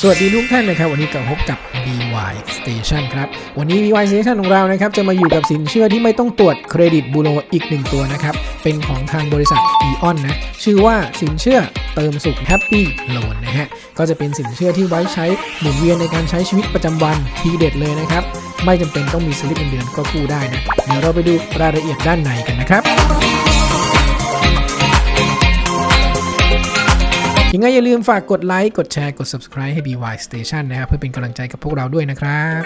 สวัสดีทุกท่านนะครับ วันนี้กลับพบกับ BY Station ครับ วันนี้ BY Station ของเรานะครับ จะมาอยู่กับสินเชื่อที่ไม่ต้องตรวจเครดิตบูโรอีกหนึ่งตัวนะครับ เป็นของทางบริษัท Eon นะ ชื่อว่าสินเชื่อเติมสุข Happy Loan นะฮะ ก็จะเป็นสินเชื่อที่ไว้ใช้หมุนเวียนในการใช้ชีวิตประจำวันทีเด็ดเลยนะครับ ไม่จำเป็นต้องมีสลิปเงินเดือนก็กู้ได้นะ เดี๋ยวเราไปดูรายละเอียดด้านในกันนะครับ ยังไงอย่าลืมฝากกดไลค์ กดแชร์ กด subscribe ให้ BY Station นะครับเพื่อเป็นกำลังใจกับพวกเราด้วยนะครับ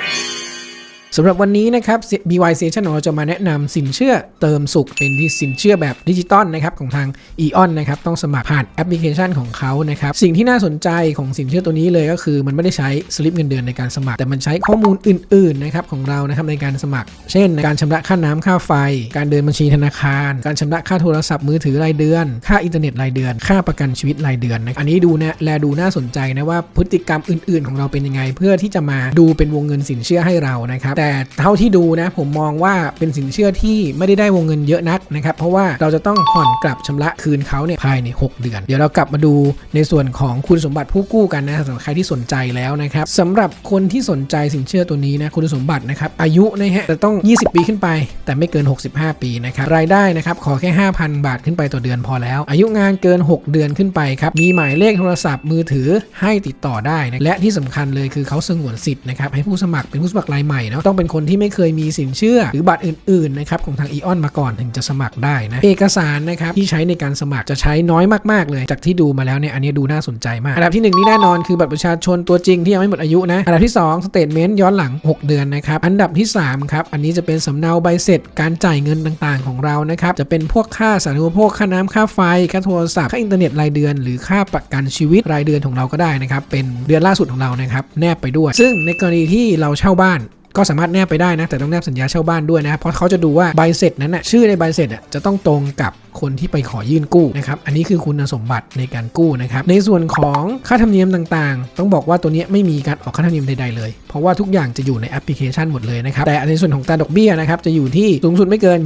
สำหรับวันนี้นะครับ BY Station ของเราจะมาแนะนำสินเชื่อเติมสุขเป็นที่สินเชื่อแบบดิจิตอลนะครับของทาง Eon นะครับต้องสมัครผ่านแอปพลิเคชันของเขานะครับสิ่งที่น่าสนใจของสินเชื่อตัวนี้เลยก็คือ มันไม่ได้ใช้สลิปเงินเดือนในการสมัคร แต่มันใช้ข้อมูลอื่นๆนะครับของเรานะครับในการสมัคร เช่น การชำระค่าน้ำค่าไฟ การเดินบัญชีธนาคาร การชำระค่าโทรศัพท์มือถือรายเดือน ค่าอินเทอร์เน็ตรายเดือน ค่าประกันชีวิตรายเดือนนะอันนี้ดูนะแลดูน่าสนใจนะว่าพฤติกรรมอื่น ๆ ของเราเป็นยังไง เพื่อที่จะมาดูเป็นวงเงินสินเชื่อให้เรานะครับแต่แต่เท่าที่ดูนะผมมองว่าเป็นสินเชื่อที่ไม่ได้ได้วงเงินเยอะนักนะครับ เพราะว่าเราจะต้องผ่อนกลับชำระคืนเขาเนี่ยภายใน 6 เดือน เดี๋ยวเรากลับมาดูในส่วนของคุณสมบัติผู้กู้กันนะสำหรับใครที่สนใจแล้วนะครับสำหรับคนที่สนใจสินเชื่อตัวนี้นะคุณสมบัตินะครับอายุนะฮะจะต้อง 20 ปีขึ้นไป แต่ไม่เกิน 65 ปีนะครับรายได้นะครับขอแค่ 5,000 บาทขึ้นไปต่อเดือนพอแล้ว อายุงานเกิน 6 เดือนขึ้นไปครับมีหมายเลขโทรศัพท์มือถือให้ติดต่อได้นะและที่สำคัญเลยคือเขาสงวนสิทธิ์นะครับให้ผู้สมัครเป็นผู้สมัครรายใหม่เนาะต้องเป็นคนที่ไม่เคยมีสินเชื่อ หรือบัตรอื่นๆนะครับของทางอีออนมาก่อนถึงจะสมัครได้นะ เอกสารนะครับที่ใช้ในการสมัครจะใช้น้อยมากๆเลย จากที่ดูมาแล้วเนี่ยอันนี้ดูน่าสนใจมาก อันดับที่หนึ่งนี่แน่นอนคือบัตรประชาชนตัวจริงที่ยังไม่หมดอายุนะอันดับที่ 2สเตทเมนต์ย้อนหลัง 6 เดือนนะครับอันดับที่3ครับอันนี้จะเป็นสำเนาใบเสร็จการจ่ายเงินต่างๆ ของเรานะครับจะเป็นพวกค่าสาธารณูปโภคค่าน้ำค่าไฟค่าโทรศัพท์ค่าอินเทอร์เน็ตรายเดือน หรือค่าประกันชีวิตรายเดือนของเราก็ได้นะครับเป็นเดือนล่าสุดของเรานะครับแนบไปด้วย ซึ่งในกรณีที่เราเช่าบ้าน ก็สามารถแนบไปได้นะ แต่ต้องแนบสัญญาเช่าบ้านด้วยนะเพราะเขาจะดูว่าใบเสร็จนั้นนะชื่อในใบเสร็จอะจะต้องตรงกับคนที่ไปขอยื่นกู้นะครับอันนี้คือคุณสมบัติในการกู้นะครับในส่วนของค่าธรรมเนียมต่างๆ ต้องบอกว่าตัวนี้ไม่มีการออกค่าธรรมเนียมใดๆเลยเพราะว่าทุกอย่างจะอยู่ในแอปพลิเคชันหมดเลยนะครับ แต่ในส่วนของตาดอกเบี้ยนะครับจะอยู่ที่สูงสุดไม่เกิน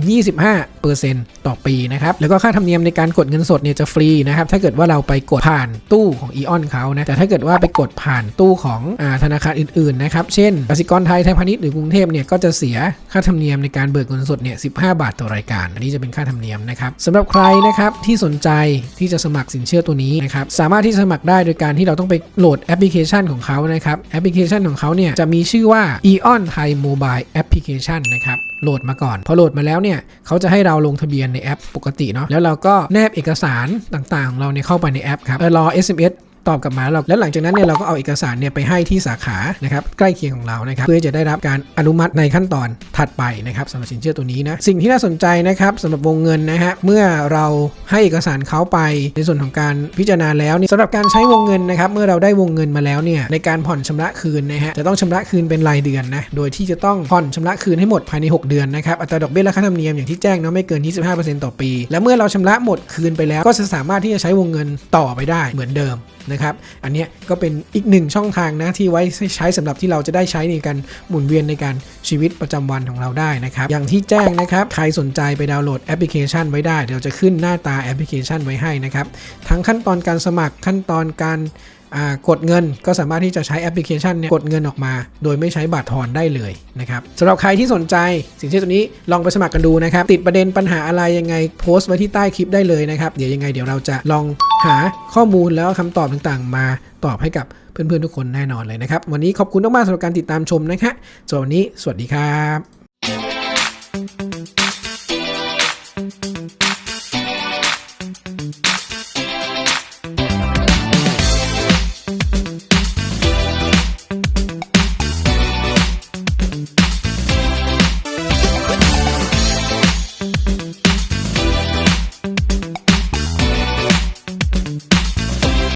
25%ต่อปีนะครับแล้วก็ค่าธรรมเนียมในการกดเงินสดเนี่ยจะฟรีนะครับถ้าเกิดว่าเราไปกดผ่านตู้ของ e ออนเขานะแต่ถ้าเกิดว่าไปกดผ่านตู้ของอธนาคารอื่นๆนะครับเช่นกสิกรไทยไทยพาณิชย์หรือกรุงเทพเนี่ยก็จะเสียค่าธรรมเนียมในการเบิกเงินสดเนี่ย15 บาทต่อรายการ อันนี้จะเป็นค่าธรรมเนียมนะครับสำหรับใครนะครับที่สนใจที่จะสมัครสินเชื่อตัวนี้นะครับสามารถที่จะสมัครได้โดยการที่เราต้องไปโหลดแอปพลิเคชันของเขานะครับแอปพลิเคชันของเขาเนี่ยจะมีชื่อว่า Eon Thai Mobile Application นะครับโหลดมาก่อน พอโหลดมาแล้วเนี่ยเขาจะให้เราลงทะเบียนในแอปปกติเนาะแล้วเราก็แนบเอกสารต่างๆ ของเราเนี่ยเข้าไปในแอปครับเออรอ SMS ตอบกลับมาแล้วแล้วหลังจากนั้นเนี่ยเราก็เอาเอกสารเนี่ยไปให้ที่สาขานะครับใกล้เคียงของเรานะครับเพื่อจะได้รับการอนุมัติในขั้นตอนถัดไปนะครับสำหรับสินเชื่อตัวนี้นะสิ่งที่น่าสนใจนะครับสำหรับวงเงินนะฮะเมื่อเราให้เอกสารเขาไปในส่วนของการพิจารณาแล้วนี่สำหรับการใช้วงเงินนะครับเมื่อเราได้วงเงินมาแล้วเนี่ยในการผ่อนชำระคืนนะฮะจะต้องชำระคืนเป็นรายเดือนนะโดยที่จะต้องผ่อนชำระคืนให้หมดภายใน 6 เดือนนะครับอัตราดอกเบี้ยและค่าธรรมเนียมอย่างที่แจ้งเนาะไม่เกิน 25%ต่อปี และเมื่อเราชำระหมดคืนไปแล้วก็จะสามารถที่จะใช้วงเงินต่อไปได้เหมือนเดิมนะครับ อันนี้ก็เป็นอีกหนึ่งช่องทางนะที่ไว้ใช้สำหรับที่เราจะได้ใช้ในการหมุนเวียนในการชีวิตประจำวันของเราได้นะครับ อย่างที่แจ้งนะครับใครสนใจไปดาวน์โหลดแอปพลิเคชันไว้ได้เดี๋ยวจะขึ้นหน้าตาแอปพลิเคชันไว้ให้นะครับ ทั้งขั้นตอนการสมัครขั้นตอนการ กดเงินก็สามารถที่จะใช้แอปพลิเคชันเนี่ยกดเงินออกมา โดยไม่ใช้บัตรทอนได้เลยนะครับสำหรับใครที่สนใจสินเชื่อตัวนี้ลองไปสมัครกันดูนะครับ ติดประเด็นปัญหาอะไรยังไงโพสต์ไว้ที่ใต้คลิปได้เลยนะครับ เดี๋ยวยังไงเดี๋ยวเราจะลองหาข้อมูลแล้วคำตอบต่างๆ มาตอบให้กับเพื่อนๆทุกคนแน่นอนเลยนะครับ วันนี้ขอบคุณมากๆสำหรับการติดตามชมนะฮะสำหรับวันนี้สวัสดีครับ